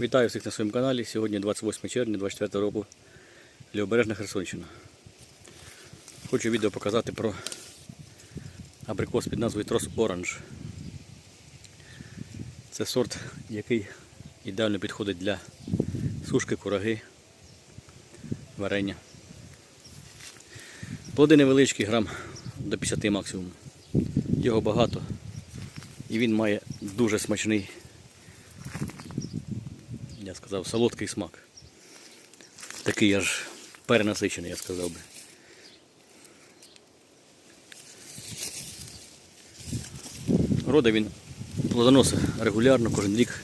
Вітаю всіх на своєму каналі. Сьогодні 28 червня 24 року. Лівобережна Херсонщина. Хочу відео показати про абрикос під назвою Трос Оранж. Це сорт, який ідеально підходить для сушки, кураги, варення. Плоди невеличкі, грам до 50 максимум. Його багато. І він має дуже смачний я сказав, солодкий смак. Такий аж перенасичений, я сказав би. Рода він плодоносить регулярно, кожен рік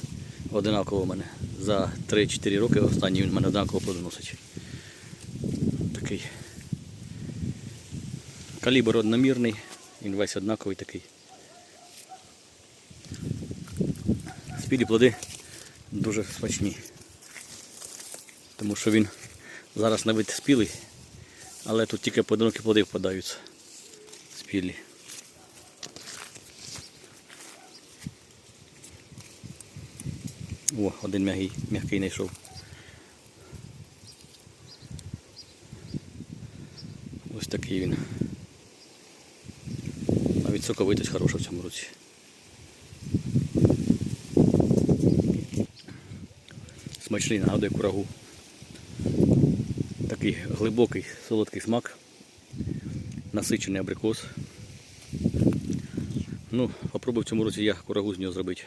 одинаково в мене. За 3-4 роки останні він в мене однаково плодоносить. Такий. Калібр одномірний, він весь однаковий такий. Спілі плоди дуже смачні. Тому що він зараз на вид спілий, але тут тільки поодинокі плоди впадаються. Спілі. О, один м'який, м'який знайшов. Ось такий він. Навіть соковитость хороша в цьому році. Смачний нагадує курагу. Такий глибокий солодкий смак. Насичений абрикос. Ну, попробую в цьому році я курагу з нього зробити.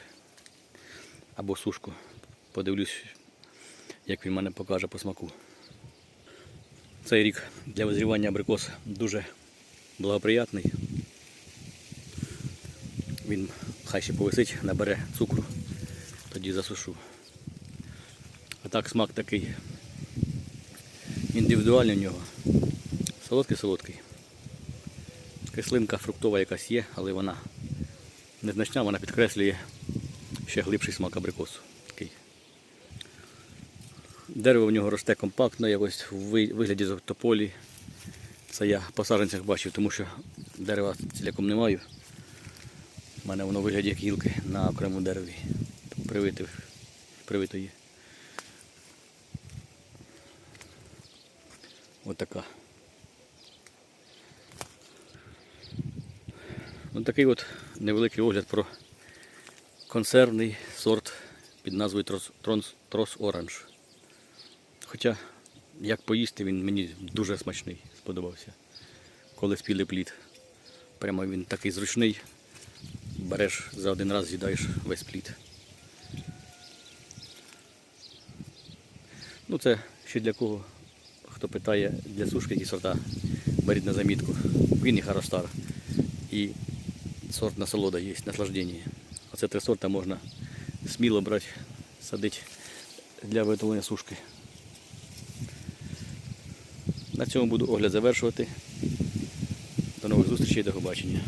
Або сушку. Подивлюсь, як він мене покаже по смаку. Цей рік для визрівання абрикос дуже благоприятний. Він хай ще повисить, набере цукру, тоді засушу. А так смак такий індивідуальний у нього. Солодкий-солодкий. Кислинка фруктова якась є, але вона незначна, вона підкреслює ще глибший смак абрикосу. Такий. Дерево в нього росте компактно, якось в ви- вигляді тополі. Це я по саджанцях бачив, тому що дерева ціляком не маю. У мене воно в вигляді як гілки на окремому дереві. Привите, є. Ось такий от невеликий огляд про консервний сорт під назвою Трос, Тронс- Трос Оранж. Хоча, як поїсти, він мені дуже смачний, сподобався. Коли спілий плід. Прямо він такий зручний. Береш за один раз з'їдаєш весь плід. Ну це ще для кого, хто питає для сушки які сорта, беріть на замітку. Він і Харостар. І сорт насолода є, наслаждення. Оце три сорта можна сміло брати, садити для виготовлення сушки. На цьому буду огляд завершувати. До нових зустрічей, до побачення.